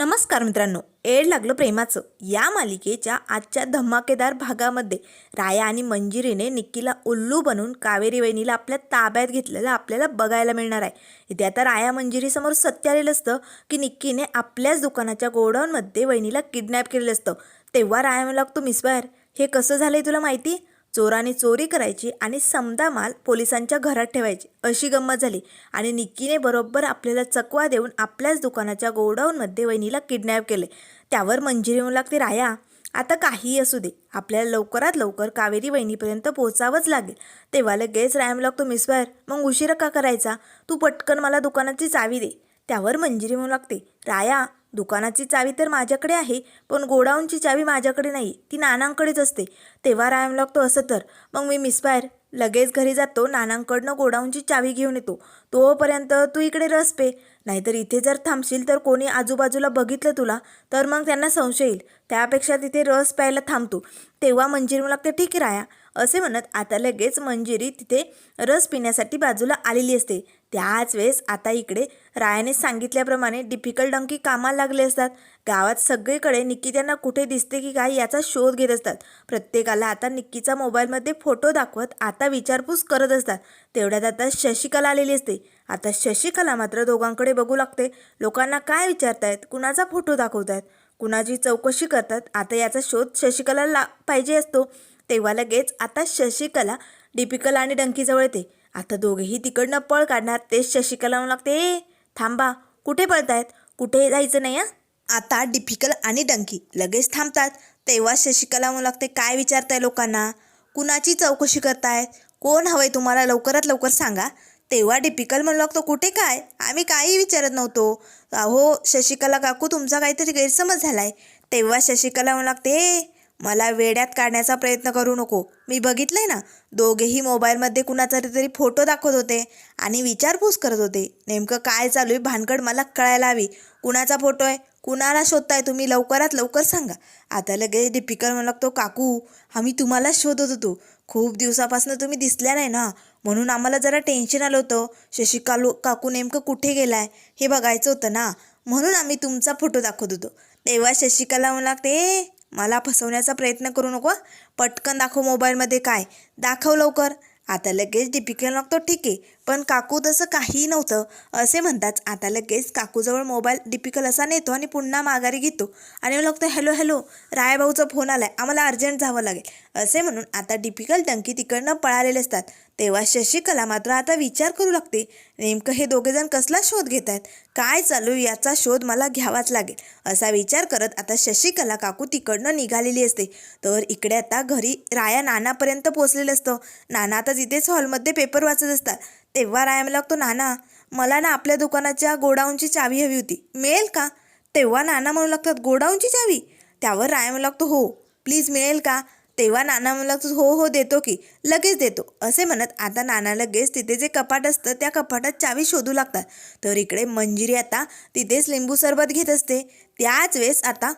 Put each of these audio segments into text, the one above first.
नमस्कार मित्रांनो एड लागलं प्रेमाचं. या मालिकेच्या आजच्या धमाकेदार भागामध्ये राया आणि मंजिरीने निक्कीला उल्लू बनवून कावेरी वहिनीला आपल्या ताब्यात घेतलेलं आपल्याला बघायला मिळणार आहे. इथे आता राया मंजिरीसमोर सत्य आलेलं असतं की निक्कीने आपल्याच दुकानाच्या गोडाऊनमध्ये वहिनीला किडनॅप केलेलं असतं. तेव्हा राया मला लागतो मिसबाहेर हे कसं झालंय तुला माहिती? चोराने चोरी करायची आणि समदा माल पोलिसांच्या घरात ठेवायची. अशी गंमत झाली. आणि निक्कीने बरोबर आपल्याला चकवा देऊन आपल्याच दुकानाच्या गोडाऊनमध्ये वहिनीला किडनॅप केले. त्यावर मंजिरी येऊ लागते राया. आता काहीही असू दे. आपल्याला लवकरात लवकर कावेरी वहिनीपर्यंत पोहोचावंच लागेल. तेव्हा लगेच राया लागतो लागतो मिसबायर मग उशिरा का करायचा? तू पटकन मला दुकानाची चावी दे. त्यावर मंजिरी म्हणू लागते. राया दुकानाची चावी तर माझ्याकडे आहे पण गोडाऊनची चावी माझ्याकडे नाही ती नानांकडेच असते. तेव्हा रायाम लागतो असं तर. मग मी मिसबायर लगेच घरी जातो नानांकडनं गोडाऊनची चावी घेऊन येतो. तोपर्यंत तू इकडे रस पे. नाहीतर इथे जर थांबशील तर कोणी आजूबाजूला बघितलं तुला तर मग त्यांना संशय येईल. त्यापेक्षा तिथे रस प्यायला थांबतो. तेव्हा मंजिरी मला लागते ठीक आहे राया. असे म्हणत आता लगेच मंजिरी तिथे रस पिण्यासाठी बाजूला आलेली असते. त्याच वेळेस आता इकडे रायाने सांगितल्याप्रमाणे डिफिकल्ट डंकी कामाला लागले असतात. गावात सगळीकडे निक्की त्यांना कुठे दिसते की काय याचा शोध घेत असतात. प्रत्येकाला आता निक्कीचा मोबाईलमध्ये फोटो दाखवत आता विचारपूस करत असतात. तेवढ्यात आता शशिकला आलेली असते. आता शशिकला मात्र दोघांकडे बघू लागते. लोकांना काय विचारतायत? कुणाचा फोटो दाखवतायत? कुणाची चौकशी करतात? आता याचा शोध शशिकला ला पाहिजे असतो. तेव्हा लगेच आता शशिकला डिपिकल आणि डंकीजवळ येते. आता दोघेही तिकडनं पळ काढणार तेच शशिकला म्हणू लागते थांबा कुठे पळतायत? कुठे जायचं नाही हां? आता डिफिकल आणि डंकी लगेच थांबतात. तेव्हा शशिकला म्हणू लागते काय विचारताय लोकांना? कुणाची चौकशी करतायत? कोण हवंय तुम्हाला? लवकरात लवकर सांगा. तेव्हा डिपिकल म्हणू लागतो कुठे काय? आम्ही काही विचारत नव्हतो. अहो शशिकला काकू तुमचा काहीतरी गैरसमज झालाय. तेव्हा शशिकला म्हणू लागते मला वेड्यात काढण्याचा प्रयत्न करू नको. मी बघितलंय ना दोघेही मोबाईलमध्ये कुणाचा तरी फोटो दाखवत होते आणि विचारपूस करत होते. नेमकं काय चालू आहे? भानगड मला कळायला हवी. कुणाचा फोटो आहे? कुणाला शोधताय तुम्ही? लवकरात लवकर सांगा. आता लगेच डिपिकल म्हणू लागतो काकू आम्ही तुम्हाला शोधत होतो. खूप दिवसापासून तुम्ही दिसल्या नाही ना. म्हणून आम्हाला जरा टेन्शन आलं होतं. शशिकालू काकू नेमकं कुठे गेलाय? हे बघायचं होतं ना. म्हणून आम्ही तुमचा फोटो दाखवत होतो. तेव्हा शशिकला म्हणू लागते मला फसवण्याचा प्रयत्न करू नको पटकन दाखव मोबाईलमध्ये काय. दाखव लवकर. आता लगेच दीपिकेला लागतो ठीक आहे. पण काकू तसं काहीही नव्हतं. असे म्हणताच आता लगेच काकूजवळ मोबाईल डिपिकल असा नेतो आणि पुन्हा माघारी घेतो. आणि मग लागतो हॅलो हॅलो रायभाऊचा फोन आलाय. आम्हाला अर्जंट जावं लागेल. असे म्हणून आता डिपिकल टंकी तिकडनं पळालेले असतात. तेव्हा शशिकला मात्र आता विचार करू लागते. नेमकं हे दोघेजण कसला शोध घेत आहेत? काय चालू आहे? याचा शोध मला घ्यावाच लागेल. असा विचार करत आता शशिकला काकू तिकडनं निघालेली असते. तर इकडे आता घरी राया नानापर्यंत पोचलेलं असतं. नाना आता तिथेच हॉलमध्ये पेपर वाचत असतात. तेव्हा राया मला लागतो नाना मला ना आपल्या दुकानाच्या गोडाऊनची चावी हवी होती. मिळेल का? तेव्हा नाना म्हणू लागतात गोडाऊनची चावी? त्यावर राया म्हणू लागतो हो प्लीज मिळेल का? तेव्हा नाना म्हणू लागतो हो हो देतो की. लगेच देतो. असे म्हणत आता नाना लगेच तिथे जे कपाट असतं त्या कपाटात चावी शोधू लागतात. तर इकडे मंजिरी आता तिथेच लिंबू सरबत घेत असते. त्याच वेळेस आता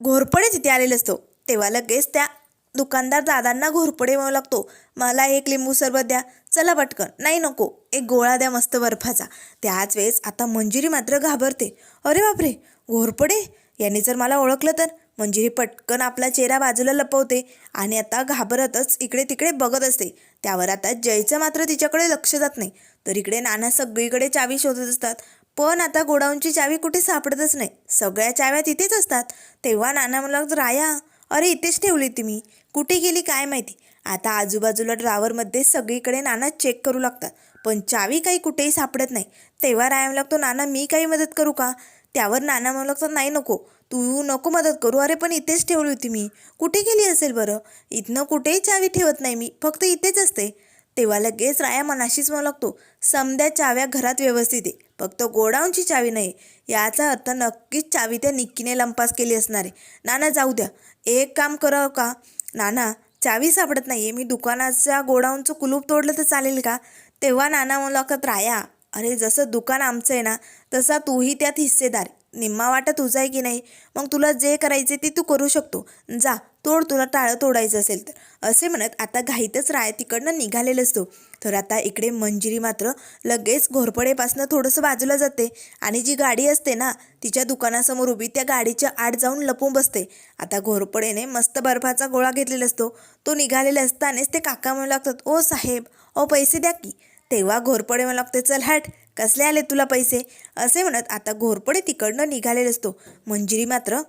घोरपडे तिथे आलेलं असतो. तेव्हा लगेच त्या दुकानदार दादांना घोरपडे म्हणू लागतो मला एक लिंबू सरबत द्या. चला पटकन नाही नको. एक गोळा द्या मस्त बर्फाचा. त्याच वेळेस आता मंजिरी मात्र घाबरते. अरे बापरे घोरपडे? याने जर मला ओळखलं तर. मंजिरी पटकन आपला चेहरा बाजूला लपवते आणि आता घाबरतच इकडे तिकडे बघत असते. त्यावर आता जयचं मात्र तिच्याकडे लक्ष जात नाही. तर इकडे नाना सगळीकडे चावी शोधत असतात. पण आता गोडाऊनची चावी कुठे सापडतच नाही. सगळ्या चाव्या तिथेच असतात. तेव्हा नाना मला राया अरे इथेच ठेवली ती मी. कुठे गेली काय माहिती? आता आजूबाजूला ड्रावरमध्ये सगळीकडे नाना चेक करू लागतात. पण चावी काही कुठेही सापडत नाही. तेव्हा राया लागतो नाना मी काही मदत करू का? त्यावर नाना म्हणू लागतात नाही नको. तू नको मदत करू. अरे पण इथेच ठेवली होती मी. कुठे गेली असेल बरं? इथनं कुठेही चावी ठेवत नाही मी. फक्त इथेच असते. तेव्हा लगेच राया मनाशीच म्हणू लागतो समद्या चाव्या घरात व्यवस्थित आहे. फक्त गोडाऊनची चावी नाही. याचा अर्थ नक्कीच चावी त्या निक्कीने लंपास केली असणार आहे. नाना जाऊ द्या. एक काम करावं का? नाना चावी सापडत नाही आहे मी दुकानाच्या गोडाऊनचं कुलूप तोडलं तर चालेल का? तेव्हा नाना मुलाखत राया अरे जसं दुकान आमचं आहे ना तसा तूही त्यात हिस्सेदार. निम्मा वाटा तुझा आहे की नाही? मग तुला जे करायचे ते तू करू शकतो. जा तोड तुला टाळं तोडायचं असेल तर. असे म्हणत आता घाईतच राय तिकडनं निघालेला असतो. तर आता इकडे मंजिरी मात्र लगेच घोरपडेपासनं थोडंसं बाजूला जाते. आणि जी गाडी असते ना तिच्या दुकानासमोर उभी त्या गाडीच्या आड जाऊन लपून बसते. आता घोरपडेने मस्त बर्फाचा गोळा घेतलेला असतो. तो निघालेला असतानाच ते काका म्हणू लागतात ओ साहेब ओ पैसे द्या की. तेव्हा घोरपडे मला लागते चल हट कसले आले तुला पैसे? असे म्हणत आता घोरपडे तिकडनं निघालेला असतो. मंजिरी मात्र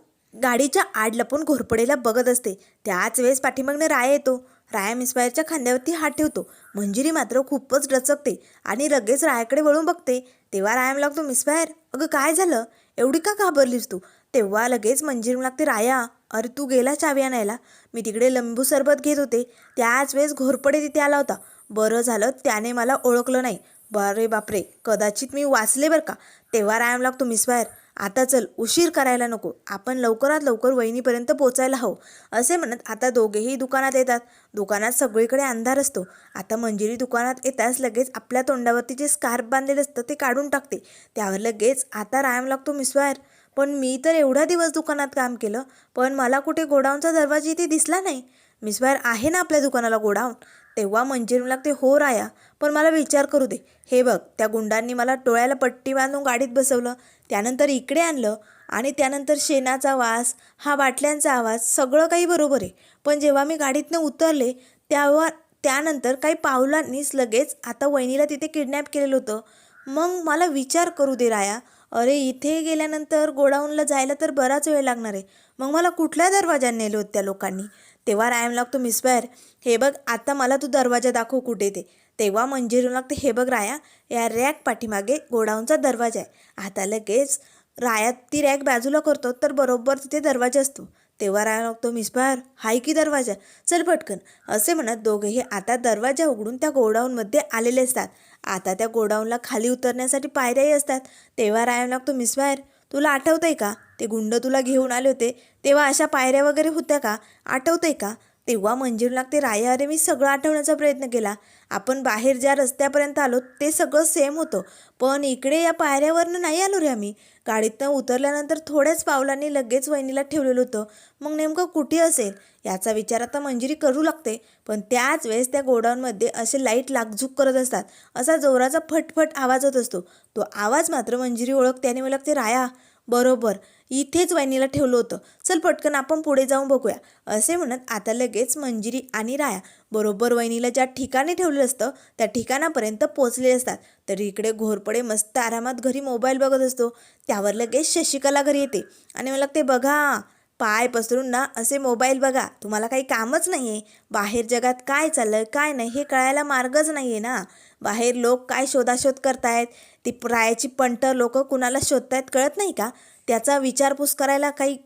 गाडीच्या आड लपून घोरपडेला बघत असते. त्याच वेळेस पाठीमागनं राया येतो. राया मिसबायरच्या खांद्यावरती हात ठेवतो. मंजिरी मात्र खूपच डचकते आणि लगेच रायाकडे वळून बघते. तेव्हा राया लागतो मिसबायर अगं काय झालं? एवढी का घाबरलीस तू? तेव्हा लगेच मंजिरी लागते राया अरे तू गेला चावी आणायला. मी तिकडे लंबू सरबत घेत होते. त्याच वेळेस घोरपडे तिथे आला होता. बरं झालं त्याने मला ओळखलं नाही. बरे बापरे कदाचित मी वाचले बरं का? तेव्हा रायम लागतो मिस बाहेर. आता चल उशीर करायला नको. आपण लवकरात लवकर वहिनीपर्यंत पोचायला हवं. असे म्हणत आता दोघेही दुकानात येतात. दुकानात सगळीकडे अंधार असतो. आता मंजिरी दुकानात येताच लगेच आपल्या तोंडावरती जे स्कार्फ बांधलेलं असतं ते काढून टाकते. त्यावर लगेच आता रायम लागतो मिसबायर पण मी तर एवढा दिवस दुकानात काम केलं पण मला कुठे गोडाऊनचा दरवाजा इथे दिसला नाही. मिसबायर आहे ना आपल्या दुकानाला गोडाऊन? तेव्हा मंजिरी लागते हो राया पण मला विचार करू दे. हे बघ त्या गुंडांनी मला डोळ्याला पट्टी बांधून गाडीत बसवलं त्यानंतर इकडे आणलं आणि त्यानंतर शेणाचा वास हा बाटल्यांचा आवाज सगळं काही बरोबर आहे. पण जेव्हा मी गाडीतनं उतरले तेव्हा त्यानंतर काही पावलांनीच लगेच आता वहिनीला तिथे किडनॅप केलेलं होतं. मग मला विचार करू दे राया. अरे इथे गेल्यानंतर गोडाऊनला जायला तर बराच वेळ लागणार आहे. मग मला कुठल्या दरवाजाने नेलं होतं त्या लोकांनी? तेव्हा रायम लागतो मिसबायर हे बघ आता मला तू दरवाजा दाखव कुठे ते. तेव्हा मंजिरू लागते हे बघ राया या रॅक पाठीमागे गोडाऊनचा दरवाजा आहे. आता लगेच राया ती रॅक बाजूला करतो तर बरोबर तिथे दरवाजा असतो. तेव्हा राया लागतो मिसबायर हाय की दरवाजा? चल पटकन. असे म्हणत दोघेही आता दरवाजा उघडून त्या गोडाऊनमध्ये आलेले असतात. आता त्या गोडाऊनला खाली उतरण्यासाठी पायऱ्याही असतात. तेव्हा राया लागतो मिसबायर तुला आठवतंय का? ते गुंड तुला घेऊन आले होते तेव्हा अशा पायऱ्या वगैरे होत्या का? आठवतंय का? तेव्हा मंजूर लागते राया अरे मी सगळं आठवण्याचा प्रयत्न केला. आपण बाहेर ज्या रस्त्यापर्यंत आलो ते सगळं सेम होतं. पण इकडे या पायऱ्यावरनं नाही आलो रे आम्ही. गाडीतनं उतरल्यानंतर थोड्याच पावलांनी लगेच वहिनीला ठेवलेलं होतं. मग नेमकं कुठे असेल? याचा विचार आता मंजिरी करू लागते. पण त्याच वेळेस त्या गोडाऊनमध्ये असे लाइट लागझूक करत असतात. असा जोराचा फटफट आवाज होत असतो. तो आवाज मात्र मंजिरी ओळखते आणि मला ते राया. बरोबर. इथेच वहिनीला ठेवलं होतं. चल पटकन आपण पुढे जाऊन बघूया. असे म्हणत आता लगेच मंजिरी आणि राया बरोबर वहिनीला ज्या ठिकाणी ठेवलेलं असतं त्या ठिकाणापर्यंत पोचले असतात. तर इकडे घोरपडे मस्त आरामात घरी मोबाईल बघत असतो. त्यावर लगेच शशिकला घरी येते आणि मला ते बघा पाय पसरून ना असे मोबाईल बघा. तुम्हाला काही कामच नाही आहे बाहेर जगात काय चाललं काय नाही हे कळायला मार्गच नाही आहे ना. बाहेर लोक काय शोधाशोध करतायत? ती प्रायाची पंट लोक कुणाला शोधतायत कळत नाही का? त्याचा विचारपूस करायला काही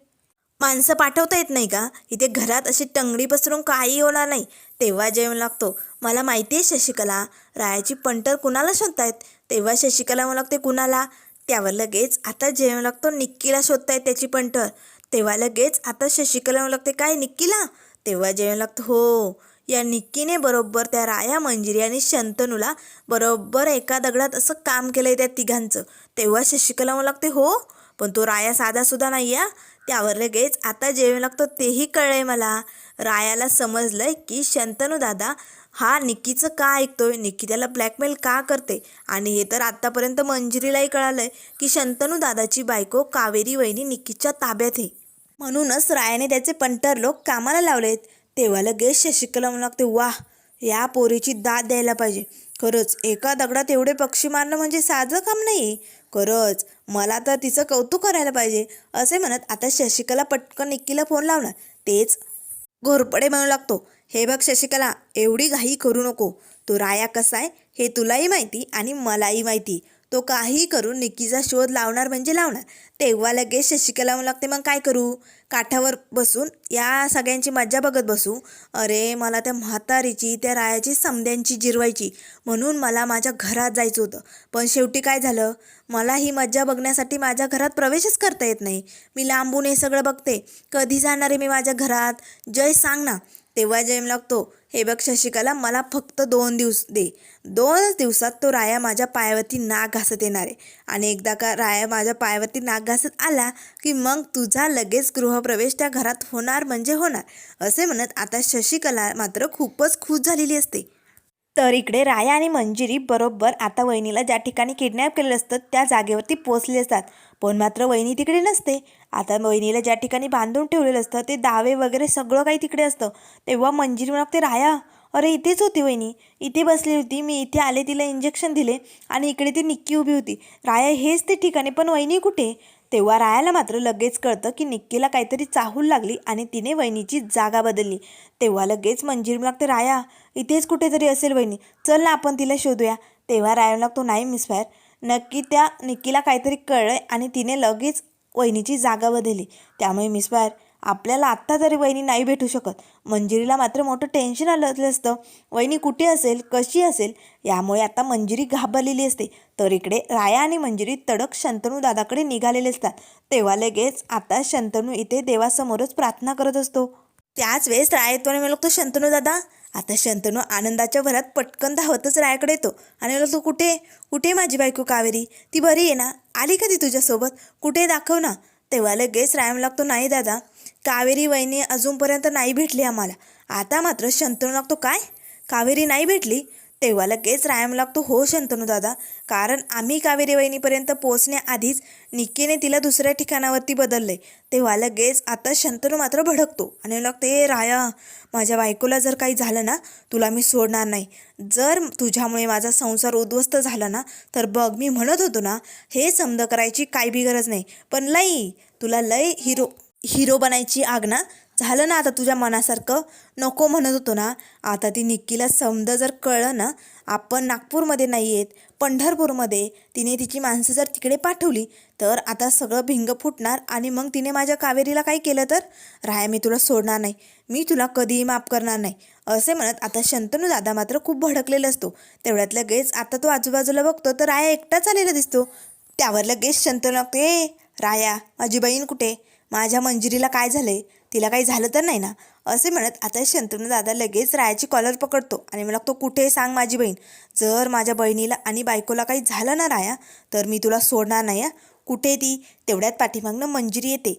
माणसं पाठवता येत नाही का? इथे घरात अशी टंगडी पसरून काही होणार नाही. तेव्हा जेवण लागतो. मला माहिती आहे शशिकला. रायाची पंटर कुणाला शोधतायत? तेव्हा शशिकला मला लागते कुणाला? त्यावर लगेच आता जेवण लागतो. निक्कीला शोधतायत त्याची पंटर तेव्हा लगेच आता शशिकला मला लागते काय निक्कीला? तेव्हा जेवण लागतं हो या निक्कीने बरोबर त्या राया मंजिरी आणि शंतनूला बरोबर एका दगडात असं काम केलंय त्या तिघांचं. तेव्हा शशिकला मला लागते हो पण तो राया साधासुद्धा नाही या त्यावर लगेच आता जेवण लागतं तेही कळलंय मला. रायाला समजलंय की शंतनू दादा हा निक्कीचं का ऐकतोय? निक्की त्याला ब्लॅकमेल का करते? आणि हे तर आत्तापर्यंत मंजिरीलाही कळालंय की शंतनू दादाची बायको कावेरी वहिनी निक्कीच्या ताब्यात आहे. म्हणूनच रायाने त्याचे पंटर लोक कामाला लावलेत. तेव्हा लगेच शशिकला म्हणू लागते वा या पोरीची दाद द्यायला पाहिजे. खरंच एका दगडात एवढे पक्षी मारणं म्हणजे साधं काम नाही खरंच मला तर तिचं कौतुक करायला पाहिजे. असे म्हणत आता शशिकला पटकन निक्कीला फोन लावणार. तेच घोरपडे म्हणू लागतो हे बघ शशिकला एवढी घाई करू नको. तो राया कसा आहे हे तुलाही माहिती आणि मलाही माहिती. तो काही करून निकीचा शोध लावणार म्हणजे लावणार. तेव्हा लगेच शशिकला म्हणू लागते मग काय करू? काठावर बसून या सगळ्यांची मज्जा बघत बसू. अरे मला त्या म्हातारीची त्या रायाची समद्यांची जिरवायची. म्हणून मला माझ्या घरात जायचं होतं. पण शेवटी काय झालं? मला ही मज्जा बघण्यासाठी माझ्या घरात प्रवेशच करता येत नाही. मी लांबून हे सगळं बघते. कधी जाणार आहे मी माझ्या घरात? जय सांग ना तेव्हा जय लागतो हे बघ शशिकला मला फक्त दोन दिवस दे. दोनच दिवसात तो राया माझ्या पायावरती नाक घासत येणार आहे. आणि एकदा का राया माझ्या पायावरती नाक घासत आला की मग तुझा लगेच गृहप्रवेश त्या घरात होणार म्हणजे होणार. असे म्हणत आता शशिकला मात्र खूपच खुश झालेली असते. तर इकडे राया आणि मंजिरी बरोबर आता वहिनीला ज्या ठिकाणी किडनॅप केलेलं असतं त्या जागेवरती पोचले असतात. पण मात्र वहिनी तिकडे नसते. आता वहिनीला ज्या ठिकाणी बांधून ठेवलेलं असतं ते दावे वगैरे सगळं काही तिकडे असतं. तेव्हा मंजिरी म्हणते राया अरे इथेच होती वहिनी. इथे बसली होती. मी इथे आले तिला इंजेक्शन दिले आणि इकडे ती निक्की उभी होती. राया हेच ते ठिकाणी पण वहिनी कुठे? तेव्हा रायाला मात्र लगेच कळतं की निक्कीला काहीतरी चाहूल लागली आणि तिने वहिनीची जागा बदलली. तेव्हा लगेच मंजिरी लागते राया इथेच कुठेतरी असेल वहिनी. चल ना आपण तिला शोधूया. तेव्हा राया लागतो नाही मिस फायर. नक्की त्या निक्कीला काहीतरी कळलं आणि तिने लगेच वहिनीची जागा बदलली. त्यामुळे मिस फायर आपल्याला आत्ता तरी वहिनी नाही भेटू शकत. मंजिरीला मात्र मोठं टेन्शन आलं असतं. वहिनी कुठे असेल कशी असेल यामुळे आता मंजिरी घाबरलेली असते. तर इकडे राया आणि मंजिरी तडक शंतनू दादाकडे निघालेले असतात. तेव्हा लगेच आता शंतनू इथे देवासमोरच प्रार्थना करत असतो. त्याच वेळेस रायत्वाने मला तो शंतनू दादा आता शंतनू आनंदाच्या भरात पटकन धावतच रायाकडे येतो आणि मला तू कुठे? कुठे माझी बायको कावेरी? ती बरी आहे ना? आली का ती तुझ्यासोबत? कुठे? दाखव ना. तेव्हा लगेच रायम लागतो नाही दादा कावेरी वहिनी अजूनपर्यंत नाही भेटली आम्हाला. आता मात्र शंतनू लागतो काय? कावेरी नाही भेटली? तेव्हा लगेच रायम लागतो हो शंतनू दादा कारण आम्ही कावेरी वहिनीपर्यंत पोहोचण्याआधीच निक्कीने तिला दुसऱ्या ठिकाणावरती बदलले तेव्हा लगेच आता शंतनू मात्र भडकतो आणि लागतं ए राया माझ्या बायकोला जर काही झालं ना तुला मी सोडणार नाही. जर तुझ्यामुळे माझा संसार उद्ध्वस्त झाला ना तर बघ मी म्हणत होतो ना हे समज करायची काही बी गरज नाही. पण लई तुला लय हिरो हिरो बनायची आग ना झालं ना आता तुझ्या मनासारखं? नको म्हणत होतो ना. आता ती निक्कीला समजा जर कळलं ना आपण नागपूरमध्ये नाही आहेत पंढरपूरमध्ये. तिने तिची माणसं जर तिकडे पाठवली तर आता सगळं भिंग फुटणार आणि मग तिने माझ्या कावेरीला काय केलं तर? राया मी तुला सोडणार नाही. मी तुला कधीही माफ करणार नाही. असे म्हणत आता शंतनू दादा मात्र खूप भडकलेला असतो. तेवढ्यात लगेच आता तो आजूबाजूला बघतो तर राया एकटाच आलेला दिसतो. त्यावर लगेच शंतनू लागतो ए राया माझी बहीण कुठे? माझ्या मंजिरीला काय झालंय? तिला काही झालं तर नाही ना? असे म्हणत आता शंतनू दादा लगेच रायाची कॉलर पकडतो आणि मला तो कुठे सांग माझी बहीण. जर माझ्या बहिणीला आणि बायकोला काही झालं ना राया तर मी तुला सोडणार नाही कुठे ती? तेवढ्यात पाठीमागनं मंजिरी येते.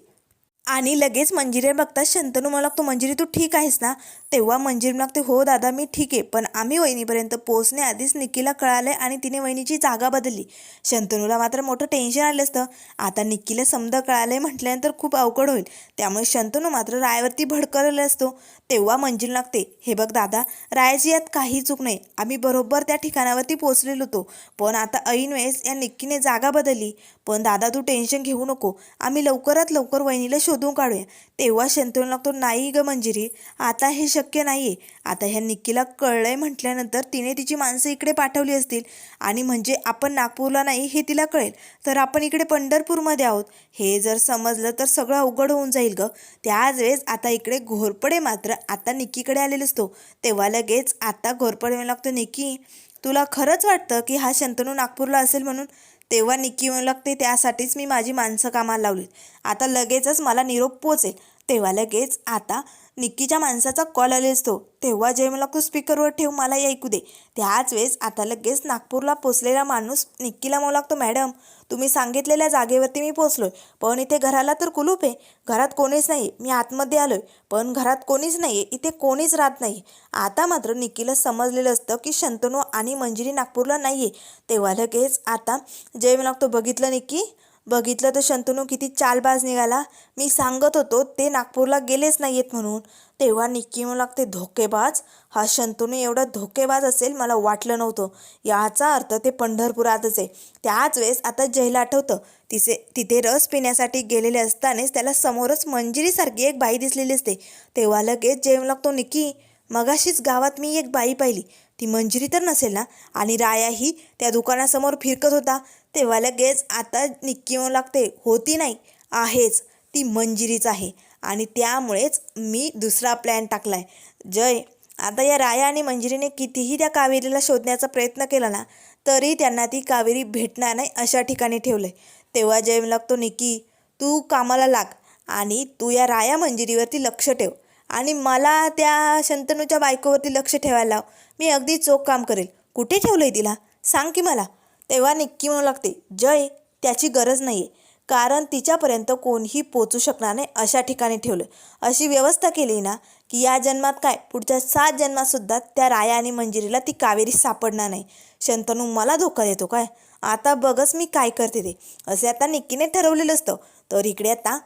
आणि लगेच मंजिरी बघता शंतनू मला लागतो मंजिरी तू ठीक आहेस ना? तेव्हा मंजिरी लागते हो दादा मी ठीक आहे पण आम्ही वहिनीपर्यंत पोहोचण्याआधीच निक्कीला कळालं आणि तिने वहिनीची जागा बदलली. शंतनूला मात्र मोठं टेन्शन आलं असतं. आता निक्कीला समजा कळालं आहे म्हटल्यानंतर खूप अवघड होईल. त्यामुळे शंतनू मात्र रायवरती भडकलेला असतो. तेव्हा मंजिल लागते. हे बघ दादा रायाची यात काही चूक नाही. आम्ही बरोबर त्या ठिकाणावरती पोचलेलो होतो. पण आता ऐन वेळेस या निक्कीने जागा बदलली. पण दादा तू टेन्शन घेऊ नको. आम्ही लवकरात लवकर वहिनीला शोधून काढूया. तेव्हा शंतनू लागतो नाही ग मंजिरी आता हे शक्य नाही आहे आता ह्या निक्कीला कळलंय म्हटल्यानंतर तिने तिची माणसं इकडे पाठवली असतील. आणि म्हणजे आपण नागपूरला नाही हे तिला कळेल. तर आपण इकडे पंढरपूरमध्ये आहोत. हे जर समजलं तर सगळं अवघड होऊन जाईल ग. त्याच वेळेस आता इकडे घोरपडे मात्र आता निक्कीकडे आलेला असतो. तेव्हा लगेच आता घोरपडे लागतो निक्की तुला खरंच वाटतं की हा शंतनू नागपूरला असेल म्हणून? तेव्हा निक्की म्हणू लागते त्यासाठीच मी माझी माणसं कामाला लावली आता लगेचच मला निरोप पोचेल. तेव्हा लगेच आता निक्कीच्या माणसाचा कॉल आले असतो. तेव्हा जय मला तू स्पीकरवर ठेव मला हे ऐकू दे. त्याच वेळेस आता लगेच नागपूरला पोचलेला माणूस निक्कीला म्हणू लागतो मॅडम तुम्ही सांगितलेल्या जागेवरती मी पोचलोय. पण इथे घराला तर कुलूप आहे. घरात कोणीच नाही मी आतमध्ये आलोय. पण घरात कोणीच नाही आहे इथे कोणीच राहत नाही. आता मात्र निक्कीला समजलेलं असतं की शंतनू आणि मंजिरी नागपूरला नाही आहे तेव्हा लगेच आता जय मला लागतो बघितलं निक्की? बघितलं तर शंतनू किती चालबाज निघाला. मी सांगत होतो ते नागपूरला गेलेच नाही आहेत म्हणून. तेव्हा निक्की म्हणू लागते धोकेबाज? हा शंतनू एवढा धोकेबाज असेल मला वाटलं नव्हतं. याचा अर्थ ते पंढरपुरातच आहे. त्याच वेळेस आता जयला आठवतं. तिचे तिथे रस पिण्यासाठी गेलेले असतानाच त्याला समोरच मंजिरीसारखी एक बाई दिसलेली असते. तेव्हा लगेच जय लागतो निक्की मगाशीच गावात मी एक बाई पाहिली. ती मंजिरी तर नसेल ना? आणि राया ही त्या दुकानासमोर फिरकत होता. तेव्हा लगेच आता निक्की म्हणू लागते होती नाही आहेच ती मंजिरीच आहे. आणि त्यामुळेच मी दुसरा प्लॅन टाकला आहे जय आता या राया आणि मंजिरीने कितीही त्या कावेरीला शोधण्याचा प्रयत्न केला ना तरी त्यांना ती कावेरी भेटणार नाही अशा ठिकाणी ठेवलंय. तेव्हा जय लागतो निक्की तू कामाला लाग आणि तू या राया मंजिरीवरती लक्ष ठेव आणि मला त्या शंतनूच्या बायकोवरती लक्ष ठेवायला लाव. मी अगदी चोख काम करेल. कुठे ठेवलं आहे तिला? सांग की मला. तेव्हा निक्की म्हणू लागते जय त्याची गरज नाही आहे कारण तिच्यापर्यंत कोणीही पोचू शकणार नाही अशा ठिकाणी ठेवलं. अशी व्यवस्था केली ना की या जन्मात काय पुढच्या सात जन्मातसुद्धा त्या राया आणि मंजिरीला ती कावेरी सापडणार नाही. शंतनू मला धोका देतो काय? आता बघच मी काय करते ते. असे आता निक्कीने ठरवलेलं असतं. तर इकडे आता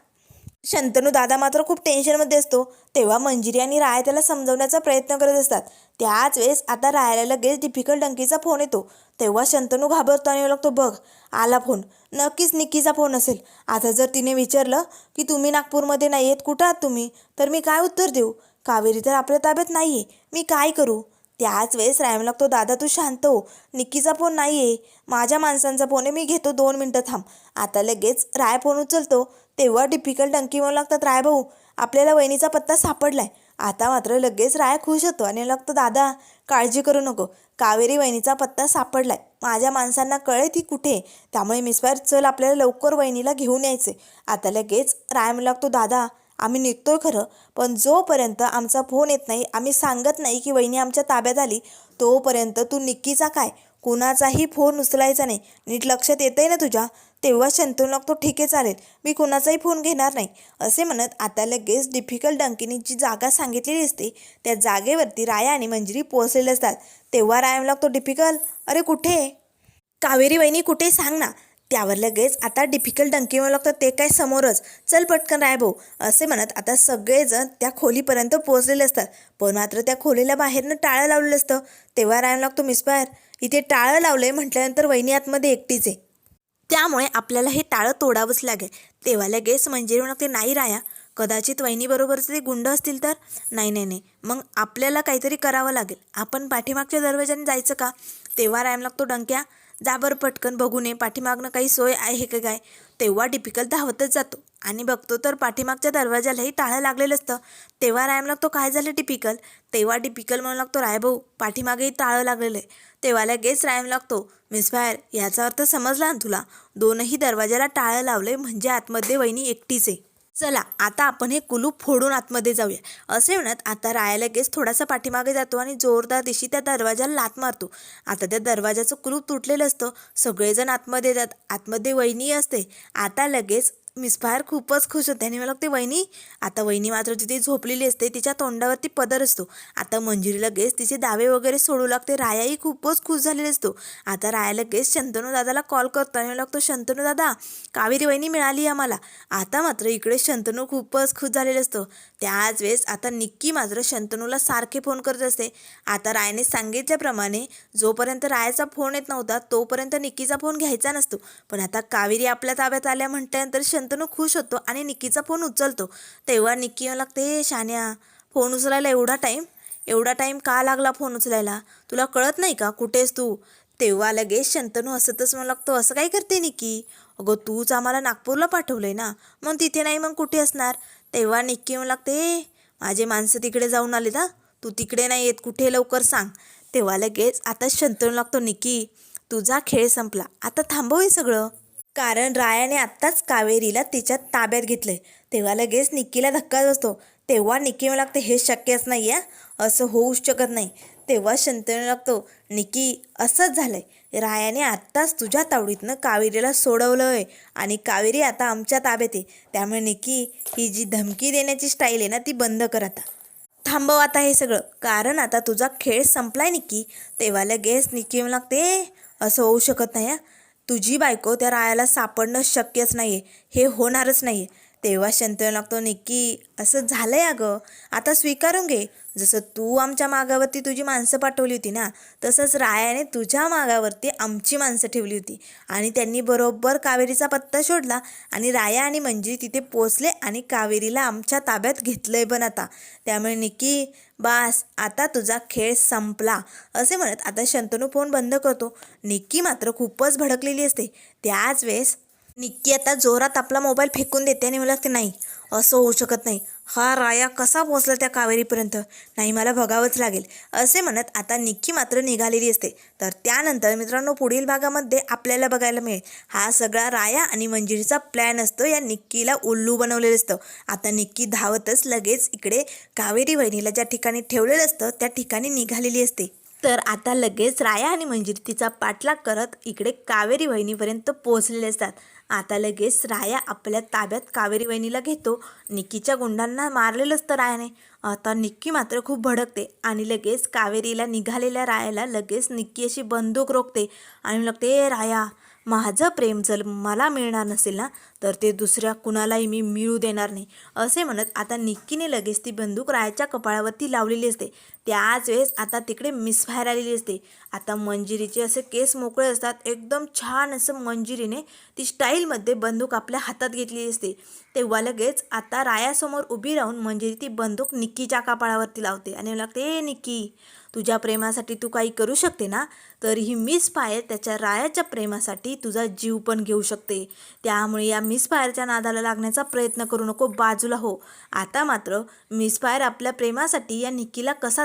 शंतनू दादा मात्र खूप टेन्शनमध्ये असतो. तेव्हा मंजिरी आणि राया त्याला समजवण्याचा प्रयत्न करत असतात. त्याच वेळेस आता रायाला लगेच डिफिकल्ट डंकीचा फोन येतो. तेव्हा शंतनू घाबरतो आणि लागतो बघ आला फोन. नक्कीच निक्कीचा फोन असेल. आता जर तिने विचारलं की तुम्ही नागपूरमध्ये नाही आहेत कुठं आहात तुम्ही? तर मी काय उत्तर देऊ? कावेरी तर आपल्या ताब्यात नाही आहे मी काय करू? त्याच वेळेस रायम लागतो. दादा तू शांत हो. निक्कीचा फोन नाही आहे माझ्या माणसांचा फोन आहे. मी घेतो. दोन मिनटं थांब. आता लगेच राय फोन उचलतो. तेव्हा डिफिकल्ट डंकी म्हणू लागतात. राय भाऊ आपल्याला वहिनीचा पत्ता सापडलाय. आता मात्र लगेच राय खुश होतो आणि लागतो दादा काळजी करू नको. कावेरी वहिनीचा पत्ता सापडलाय. माझ्या माणसांना कळे ती कुठे आहे. त्यामुळे मिसवायर चल आपल्याला लवकर वहिनीला घेऊन यायचे आता लगेच राय म्हणू लागतो दादा आम्ही निघतोय खरं पण जोपर्यंत आमचा फोन येत नाही आम्ही सांगत नाही की वहिनी आमच्या ताब्यात आली तोपर्यंत तू निक्कीचा काय? कुणाचाही फोन उचलायचा नाही. नीट लक्षात येतंय ना तुझ्या? तेव्हा शंतनू लागतो ठीक आहे चालेल. मी कुणाचाही फोन घेणार नाही. असे म्हणत आता लगेच डिफिकल्ट डंकीने जी जागा सांगितलेली असते त्या जागेवरती राया आणि मंजिरी पोहोचलेले असतात. तेव्हा राया लागतो डिफिकल्ट अरे कुठे? कावेरी वहिनी कुठे? सांग ना. त्यावर लगेच आता डिफिकल्ट डंकी म्हणू लागतं ते काय समोरच. चल पटकन राय भाऊ. असे म्हणत आता सगळेजण त्या खोलीपर्यंत पोहोचलेले असतात. पण मात्र त्या खोलीला बाहेरनं टाळं लावलेलं असतं. तेव्हा राय लागतो मिसबायर इथे टाळं लावलंय म्हटल्यानंतर वहिनी आतमध्ये एकटीच आहे. त्यामुळे आपल्याला हे टाळं तोडावंच लागेल. तेव्हा लगेच मंजिरी म्हणते नाही राया. कदाचित वहिनीबरोबरचे ते गुंड असतील तर? नाही नाही नाही. मग आपल्याला काहीतरी करावं लागेल. आपण पाठीमागच्या दरवाजाने जायचं का? तेव्हा रायम लागतो डंक्या. जाबर पटकन बघू नये. पाठीमागनं काही सोय आहे का काय? तेव्हा डिफिकल्ट धावतच जातो. आणि बघतो तर पाठीमागच्या दरवाजालाही टाळं लागलेलं असतं. तेव्हा रायम लागतो काय झालं टिपिकल तेव्हा टिपिकल म्हणू लागतो रायभाऊ पाठीमागेही टाळं लागलेलं आहे. तेव्हा लगेच रायम लागतो. मिस फायर याचा अर्थ समजला ना तुला? दोनही दरवाजाला टाळं लावले म्हणजे आतमध्ये वहिनी एकटीच आहे. चला आता आपण हे कुलूप फोडून आतमध्ये जाऊया. असे म्हणत आता राया लगेच थोडासा पाठीमागे जातो आणि जोरदार दिशी त्या दरवाजाला लात मारतो. आता त्या दरवाजाचं कुलूप तुटलेलं असतं. सगळेजण आतमध्ये येतात. आतमध्ये वहिनी असते. आता लगेच मिसफायर खूपच खुश होते. आणि मला लागते वहिनी आता वहिनी मात्र तिथे झोपलेली असते तिच्या तोंडावरती पदर असतो. आता मंजुरी लगेच तिचे दावे वगैरे सोडू लागते. रायाही खूपच खुश झालेली असतो. आता राया लगेच शंतनू दादाला कॉल करतो. आणि लागतो शंतनू दादा कावेरी वहिनी मिळाली आम्हाला. आता मात्र इकडे शंतनू खूपच खुश झालेलं असतो. त्याच वेळेस आता निक्की मात्र शंतनूला सारखे फोन करत असते. आता रायाने सांगितल्याप्रमाणे जोपर्यंत रायाचा फोन येत नव्हता तोपर्यंत निक्कीचा फोन घ्यायचा नसतो. पण आता कावेरी आपल्या ताब्यात आल्या म्हटल्यानंतर शं शंतनू खुश होतो आणि निक्कीचा फोन उचलतो. तेव्हा निक्की लागते शान्या फोन उचलायला एवढा टाईम एवढा टाईम का लागला फोन उचलायला? तुला कळत नाही का? कुठेस तू? तेव्हा लगेच शंतनू असतच म्हणू लागतो असं काय करते निक्की अगं तूच आम्हाला नागपूरला पाठवलंय ना? मग तिथे नाही मग कुठे असणार? तेव्हा निक्की म्हणू लागते माझे माणसं तिकडे जाऊन आले ना तू तिकडे नाही येत कुठे लवकर सांग. तेव्हा लगेच आता शंतनू लागतो निक्की तुझा खेळ संपला. आता थांबव हे सगळं. कारण रायाने आत्ताच कावेरीला तिच्या ताब्यात घेतलंय. तेव्हा लगेच निक्कीला धक्का बसतो. तेव्हा निक्की मला लागते हे शक्यच नाही आहे असं होऊच शकत नाही. तेव्हा शंतनू लागतो निक्की असंच झालंय. रायाने आत्ताच तुझ्या तावडीतनं कावेरीला सोडवलं आहे आणि कावेरी आता आमच्या ताब्यात आहे. त्यामुळे निक्की ही जी धमकी देण्याची स्टाईल आहे ना ती बंद कर आता. थांबव आता हे सगळं. कारण आता तुझा खेळ संपलाय निक्की. तेव्हा लगेच निकी लागते असं होऊ शकत नाही हं. तुझी बायको त्या रायाला सापडणं शक्यच नाही आहे हे होणारच नाही आहे तेव्हा शंतनू लागतो निक्की असं झालं आहे अगं. आता स्वीकारून घे. जसं तू आमच्या मागावरती तुझी माणसं पाठवली होती ना तसंच रायाने तुझ्या मागावरती आमची माणसं ठेवली होती. आणि त्यांनी बरोबर कावेरीचा पत्ता शोधला आणि राया आणि मंजी तिथे पोचले आणि कावेरीला आमच्या ताब्यात घेतलं आहे पण आता. त्यामुळे निक्की बास आता तुझा खेळ संपला असे म्हणत आता शंतनू फोन बंद करतो. निक्की मात्र खूपच भडकलेली असते. त्याच वेळेस निक्की आता जोरात आपला मोबाईल फेकून देते आणि मला की नाही. असं होऊ शकत नाही. हा राया कसा पोचला त्या कावेरीपर्यंत? नाही मला बघावंच लागेल. असे म्हणत आता निक्की मात्र निघालेली असते. तर त्यानंतर मित्रांनो पुढील भागामध्ये आपल्याला बघायला मिळेल. हा सगळा राया आणि मंजिरीचा प्लॅन असतो. या निक्कीला उल्लू बनवलेलं असतं. आता निक्की धावतच लगेच इकडे कावेरी वहिनीला ज्या ठिकाणी ठेवलेलं असतं त्या ठिकाणी निघालेली असते. तर आता लगेच राया आणि मंजिरी तिचा पाठलाग करत इकडे कावेरी वहिनीपर्यंत पोहोचलेले असतात. आता लगेच राया आपल्या ताब्यात कावेरी वहिनीला घेतो. निक्कीच्या गुंडांना मारलेलंच तर रायाने. आता निक्की मात्र खूप भडकते आणि लगेच कावेरीला निघालेल्या रायाला लगेच निक्की अशी बंदूक रोखते आणि लागते "ए राया माझं प्रेम जर मला मिळणार नसेल ना तर ते दुसऱ्या कुणालाही मी मिळू देणार नाही. असे म्हणत आता निक्कीने लगेच ती बंदूक रायाच्या कपाळावरती लावलेली असते. त्याच वेळेस आता तिकडे मिसफायर आलेली असते. आता मंजिरीचे असे केस मोकळे असतात. एकदम छान असं मंजिरीने ती स्टाईलमध्ये बंदूक आपल्या हातात घेतलेली असते. तेव्हा लगेच आता रायासमोर उभी राहून मंजिरी ती बंदूक निक्कीच्या कापाळावरती लावते आणि लागते ए निक्की तुझ्या प्रेमासाठी तू काही करू शकते ना? तर ही मिस फायर त्याच्या रायाच्या प्रेमासाठी तुझा जीव पण घेऊ शकते. त्यामुळे या मिस फायरच्या नादाला लागण्याचा प्रयत्न करू नको बाजूला हो. आता मात्र मिस फायर आपल्या प्रेमासाठी या निक्कीला कसा